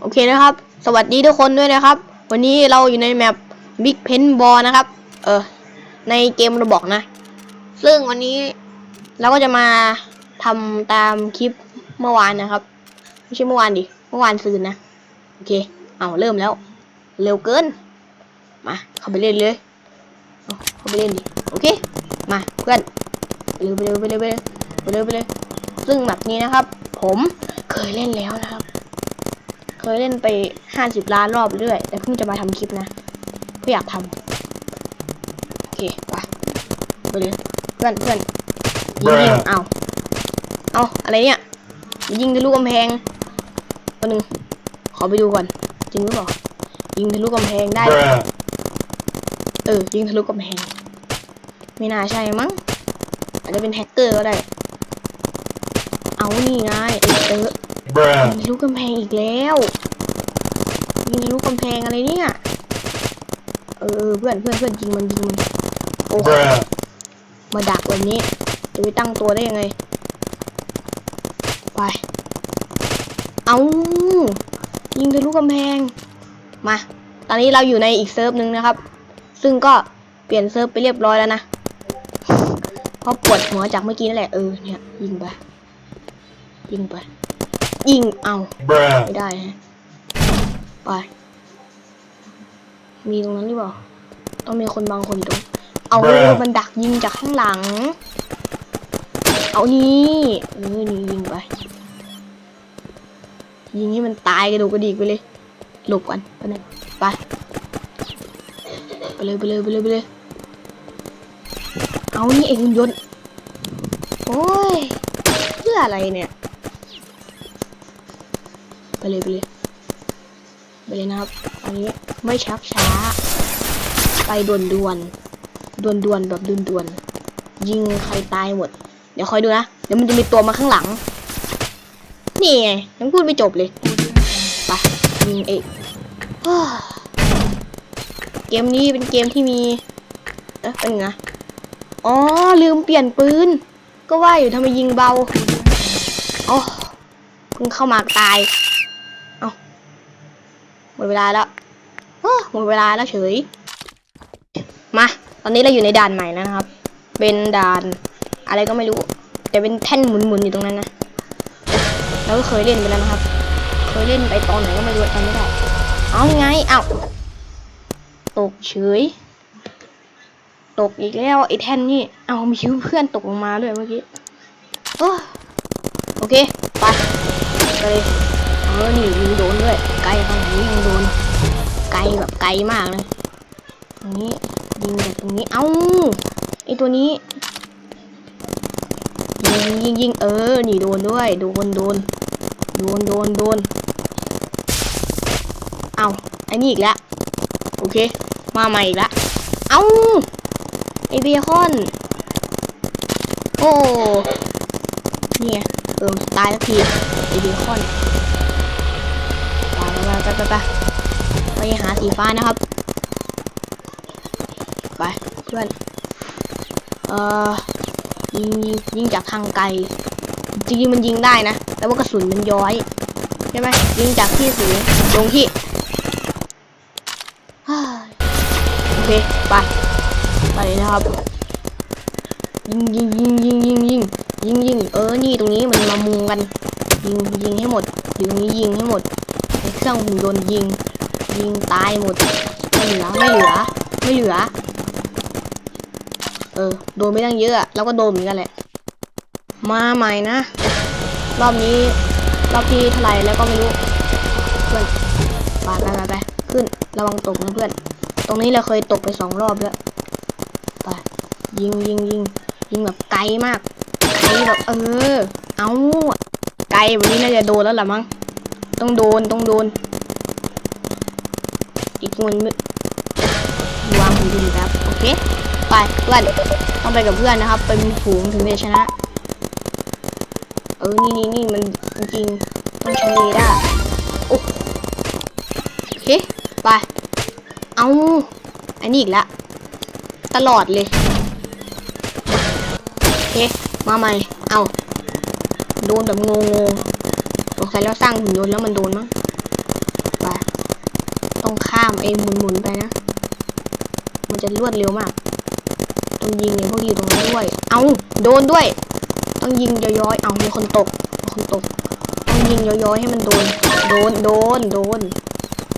โอเคนะครับ สวัสดีทุกคนด้วยนะครับ วันนี้เราอยู่ในแมป Big Pen Ball นะครับ เออ ในเกมระบอกนะ ซึ่งวันนี้เราก็จะมาทำตามคลิปเมื่อวานนะครับ ไม่ใช่เมื่อวานดิ เมื่อวานซืนนะ โอเค เอาเริ่มแล้ว เร็วเกิน มา เข้าไปเล่นเลยเข้าไปเล่นดิ โอเค มาเพื่อนเร็วไปเร็วไปเร็วไปเร็วไปเร็วไปเร็วซึ่งแบบนี้นะครับ ผมเคยเล่นแล้วนะครับ เคยเล่นไปห้าสิบล้านรอบเรื่อย แต่เพิ่งจะมาทำคลิปนะเพื่ออยากทำโอเคไปไปเลยเพื่อนเพื่อนยิงยิงเอาเอาอะไรเนี่ยยิงทะลุกำแพงตัวหนึ่งขอไปดูก่อน จริงหรือเปล่ายิงทะลุกำแพงได้ Bruh. เออ ยิงทะลุกำแพง ไม่น่าใช่มั้งอาจจะเป็นแฮกเกอร์ก็ได้ เอานี่ไงเออเออ Bruh. ยิงทะลุกำแพงอีกแล้วยิงทะลุกำแพงอะไรเนี่ยเออเออเพื่อนเพื่อนเพื่อนยิงมันยิงมันโอ้ Bruh. มาดักแบบนี้ จะไปตั้งตัวได้ยังไง ไป เอายิงทะลุกำแพง มา ตอนนี้เราอยู่ในอีกเซิร์ฟหนึ่งนะครับ ซึ่งก็เปลี่ยนเซิร์ฟไปเรียบร้อยแล้วนะ เพราะปวดหัวจากเมื่อกี้นั่นแหละ เออ เนี่ย ยิงไป ยิงไป ยิงเอา Bruh. ไม่ได้ฮะไป มีตรงนั้นหรือเปล่าต้องมีคนบางคนอยู่ตรงเอา Bruh มันดักยิงจากข้างหลัง เอานี่เออนี่ยิงไป ยิงให้มันตายกระดูกกระดิกไปเลย หลบกันไปหนึ่งไป ไปเลยไปเลยไปเลยไปเลย เอานี่เองหุ่นยนต์ โอ้ยเพื่ออะไรเนี่ยไป เลยไปเลยไปเลยนะครับ อันนี้ไม่ชักช้า ไปด่วนด่วนด่วนด่วนแบบด่วนด่วนยิงใครตายหมด เดี๋ยวคอยดูนะ เดี๋ยวมันจะมีตัวมาข้างหลัง นี่ไงยังพูดไม่จบเลย ไปยิงเอกเกมนี้เป็นเกมที่มี เอ๊ะเป็นไงนะอ๋อ ลืมเปลี่ยนปืน ก็ว่าอยู่ทำไมยิงเบา อ๋อเพิ่งเข้ามาตาย หมดเวลาแล้วหมดเวลาแล้วเฉย มา ตอนนี้เราอยู่ในด่านใหม่นะครับ เป็นด่านอะไรก็ไม่รู้ แต่เป็นแท่นหมุนๆอยู่ตรงนั้นนะเราก็เคยเล่นไปแล้วนะครับ เคยเล่นไปตอนไหนก็ไม่รู้จำไม่ได้ เอาไง เอาตกเฉย ตกอีกแล้วไอ้แท่นนี่ เอามีเพื่อนตกลงมาด้วยเมื่อกี้โอเค ไปไปเลย ออนี่ยิงโดนด้วย ไกลขนาดนี้ยังโดน ไกลแบบไกลมากเลยตรงนี้ยิงจากตรงนี้ เอ้าไอตัวนี้ ยิงยิงยิงเออ นี่โดนด้วย โดนโดน โดนโดนโดน เอาไอ้นี่อีกแล้ว โอเค มาใหม่อีกแล้ว เอ้าไอเบคอน โอ้ เนี่ย เออ ตายสักทีไอเบคอน ไปไปไปไปไปหาสีฟ้านะครับ ไปเพื่อน เอ่อยิงยิงยิงจากทางไกล จริงๆมันยิงได้นะ แต่ว่ากระสุนมันย้อยใช่ไหมยิงจากที่สูงลงที่โอเคไปไปนะครับ ยิงยิงยิงยิงยิงยิงยิงยิงเออ นี่ตรงนี้มันมามุงกัน ยิงยิงให้หมดอยู่ตรงนี้ยิงให้หมด รื่องหุ่นยนต์ยิง ยิงตายหมด ไม่เหลือ ไม่เหลือ ไม่เหลือ เออ โดนไม่ตั้งเยอะอะแล้วก็โดนเหมือนกันแหละ มาใหม่นะ รอบนี้ รอบที่เท่าไหร่แล้วก็ไม่รู้ เพื่อนไปไปไปไปขึ้น ระวังตกนะเพื่อน ตรงนี้เราเคยตกไปสองรอบแล้ว ไป ยิงยิงยิงยิงแบบไกลมากไกลแบบเออ เอาไกลแบบนี้น่าจะโดนแล้วล่ะมั้ง ต้องโดน ต้องโดนอีกคนนึงวางหุ่นยนต์ครับโอเค ไปเพื่อน ต้องไปกับเพื่อนนะครับเป็นฝูงถึงจะชนะ เออ นี่นี่นี่มันจริง ต้องใช้เรดาร์โอ้โอเค ไป เอาอันนี้อีกละ ตลอดเลย โอเค มาใหม่ เอา โดนแบบงงๆ สงสัยเราสร้างหุ่นยนต์แล้วมันโดนมั้งำเองข้ามไอหมุนๆไปนะ มันจะรวดเร็วมากต้องยิงเนี่ยพวกที่อยู่ตรงนั้นด้วย เอาโดนด้วย ต้องยิงย้อยๆ เอามีคนตกมีคนตก ต้องยิงย้อยๆให้มันโดน โดนโดนโดน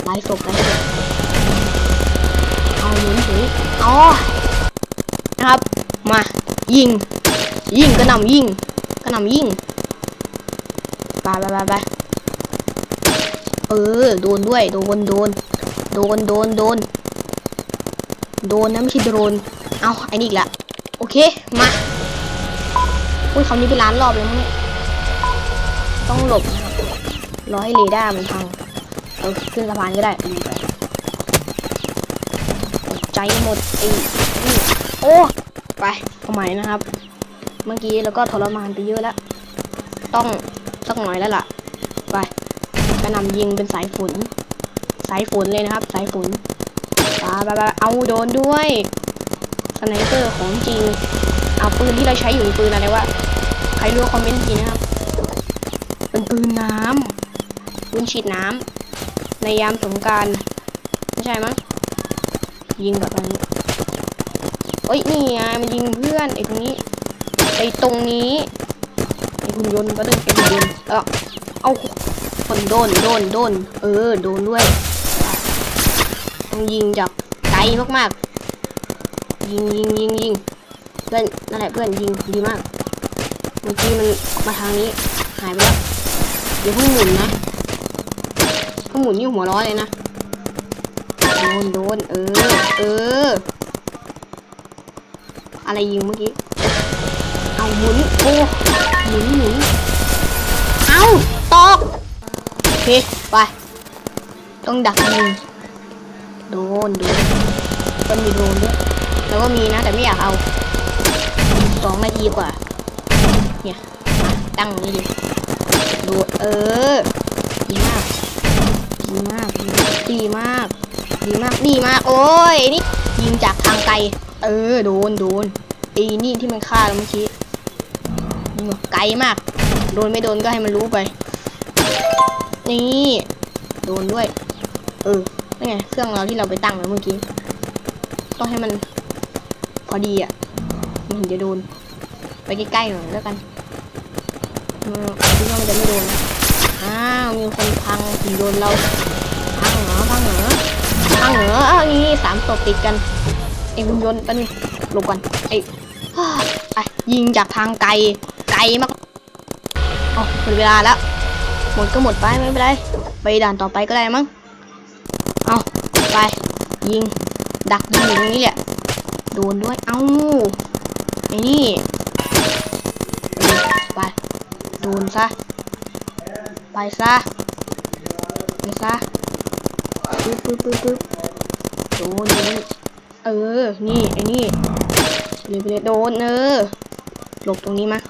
ไล่ศพไล่ศพเอาหมุนถึงอ๋อนะครับ มา ยิง ยิงกระหน่ำยิงกระหน่ำยิง ไปไปไปเออโดนด้วยโดนโดนโดนโดนโดนโดนนะไม่ใช่โดนเอาไอ้นี่อีกละโอเคมาอุ้ยคำนี้ไปล้านรอบแล้วมั้งเนี่ยต้องหลบรอให้เรดาร์มันพังเราขึ้นสะพานก็ได้ดีไปใจหมดไอ้นี่โอ้ไปเอาใหม่นะครับ เมื่อกี้แล้วก็ทรมานไปเยอะแล้วต้อง สักหน่อยแล้วล่ะ ไปกระนำยิงเป็นสายฝน สายฝนเลยนะครับ สายฝนปาไปเอาโดนด้วยสไนเปอร์ของจริง เอาปืนที่เราใช้อยู่เป็นปืนอะไรวะ ใครรู้คอมเมนต์ทีนะครับ เป็นปืนน้ำปืนฉีดน้ำในยามสงกรารไม่ใช่มั้ง ยิงแบบนี้เอ้ย นี่ไงมันยิงเพื่อนไอ้ตรงนี้ ไอ้ตรงนี้ หุ่นยนต์ก็ดึงไอ้หุ่นยนต์เออเอาคนโดนโดนโดน เออโดนด้วยต้องยิงจากไกลมากๆ ยิงยิงยิงยิงเพื่อนนั่นแหละเพื่อนยิงดีมากเมื่อกี้มันมาทางนี้หายไปแล้วเดี๋ยวเพิ่งหมุนนะเพิ่งหมุนนี่หัวร้อนเลยนะโดนโดนเออเออ อะไรยิงเมื่อกี้ เอาหมุนโอ้ หมุนหมุนเอาตอกโอเคไป ต้องดักยิงโดนโดนก็มีโดนด้วยแล้วก็มีนะแต่ไม่อยากเอาสองนาทีกว่า เนี่ยมาตั้งนี่ดิโดดเออดีมากดีมากดีมากดีมากดีมากโอ้ยนี่ยิงจากทางไกล เออโดนโดนไอ้นี่ที่มันฆ่าเราเมื่อกี้ ไกลมาก โดนไม่โดนก็ให้มันรู้ไป นี่ โดนด้วย เออนี่ไง เครื่องเราที่เราไปตั้งไว้เมื่อกี้ ต้องให้มันพอดีอะมันถึงจะโดน ไปใกล้ๆหน่อยแล้วกันอืมคิดว่ามันจะไม่โดน อ้าว มีคนพังถึงโดนเรา พังเหรอ พังเหรอ พังเหรออ้าวนี่สามศพติดกันไอ้หุ่นยนต์ปะนี่หลบก่อนไอ้ฮ่ไปยิงจากทางไกล มากอ๋อหมดเวลาแล้ว หมดก็หมดไปไม่เป็นไร ไปด่านต่อไปก็ได้มั้ง เอาไป ยิง ดักยิงอยู่ตรงนี้แหละ โดนด้วย เอ้าไอ้นี่ ไป โดนซะ ไปซะ ไปซะ ปึ๊บปึ๊บปึ๊บปึ๊บโดนโดนเออ นี่ ไอ้นี่เลยไปเลยโดนเออหลบตรงนี้มา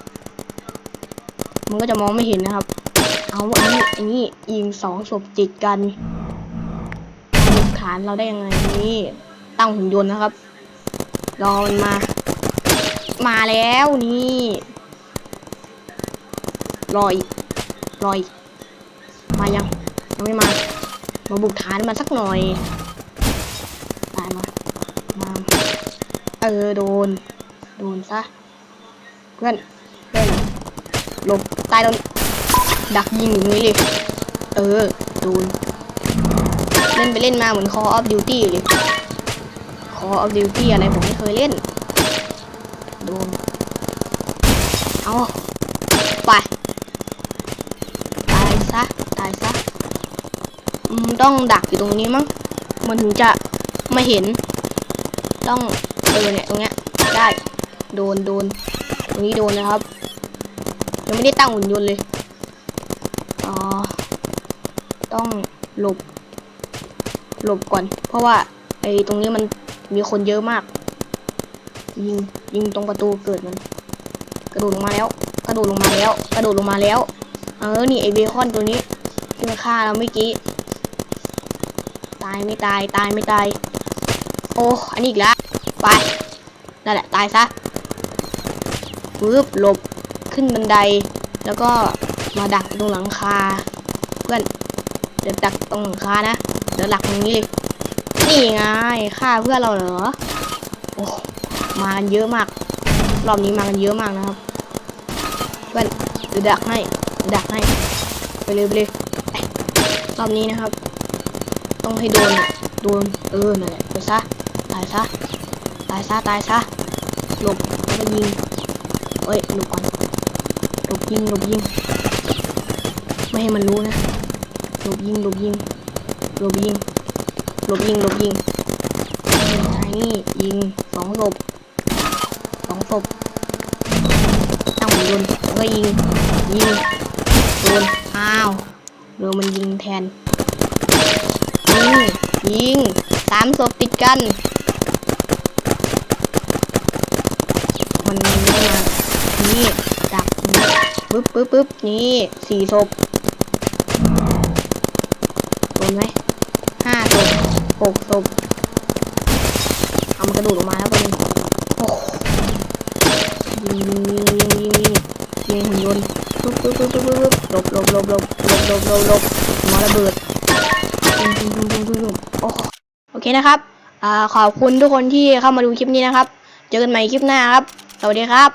มันก็จะมองไม่เห็นนะครับ เอาอันนี้อันนี้ยิงสองศพติดกันหลักฐานเราได้ยังไงนี่ตั้งหุ่นยนต์นะครับรอมันมา มาแล้วนี่รออีกรออีกมายังยังไม่มามาบุกฐานมันสักหน่อยตายมามาเออโดน โดนซะเพื่อน ลบใต้ต้นดักยิงอยู่ตรงนี้เลยเออโดนเล่นไปเล่นมาเหมือน Call of Duty เลย Call of Duty อะไรผมไม่เคยเล่นโดนเอาไปตายซะตายซะต้องดักอยู่ตรงนี้มั้งมันถึงจะไม่เห็น ต้องเออเนี่ยตรงเนี้ยได้โดนโดนตรงนี้โดนนะครับ ยังไม่ได้ตั้งหุ่นยนต์เลย อ๋อ ต้องหลบ หลบก่อน เพราะว่าไอ้ตรงนี้มันมีคนเยอะมาก ยิง ยิงตรงประตูเกิดมัน กระโดดลงมาแล้ว กระโดดลงมาแล้ว กระโดดลงมาแล้ว เออ นี่ไอเบคอนตัวนี้ที่มันฆ่าเราเมื่อกี้ ตายไม่ตาย ตายไม่ตาย โอ้ อันนี้อีกแล้ว ไป นั่นแหละ ตายซะปึ๊บหลบ ขึ้นบันได แล้วก็มาดักตรงหลังคา เพื่อนเดี๋ยวดักตรงหลังคานะเดี๋ยวหลักตรงนี้เลยนี่ไงฆ่าเพื่อนเราเหรอโอ้มากันเยอะมาก รอบนี้มากันเยอะมากนะครับ เพื่อนเดี๋ยวดักให้ดักให้ไปเลยไปเลยรอบนี้นะครับ ต้องให้โดนโดนเออนั่นแหละไปซะตายซะตายซะตายซะหลบแล้วก็ยิงเอ้ยหลบก่อน ลบยิงหลบยิง ไม่ให้มันรู้นะหลบยิงหลบยิงหลบยิงหลบยิงหลบยิงไอ้นี่ยิงสองศพสองศพตั้งหุ่นยนต์แล้วก็ยิงยิงโดนอ้าวโดนมันยิงแทนยิงยิงสามศพติดกันไม่มา นี่ดักนี่ ปึ๊บปึ๊บปึ๊บนี่สี่ศพโดนไหมห้าศพหกศพเอามันกระโดดออกมาแล้วประเด็นโอ้โหยิงยิงยิงยิงยิงยิงหุ่นยนต์ปึ๊บปึ๊บปึ๊บปึ๊บปึ๊บหลบหลบหลบหลบหลบหลบหลบหลบหัวระเบิดปุ้มปุ้มปุ้มปุ้มปุ้มปุ้มโอ้โอเคนะครับอขอบคุณทุกคนที่เข้ามาดูคลิปนี้นะครับ เจอกันใหม่คลิปหน้าครับ สวัสดีครับ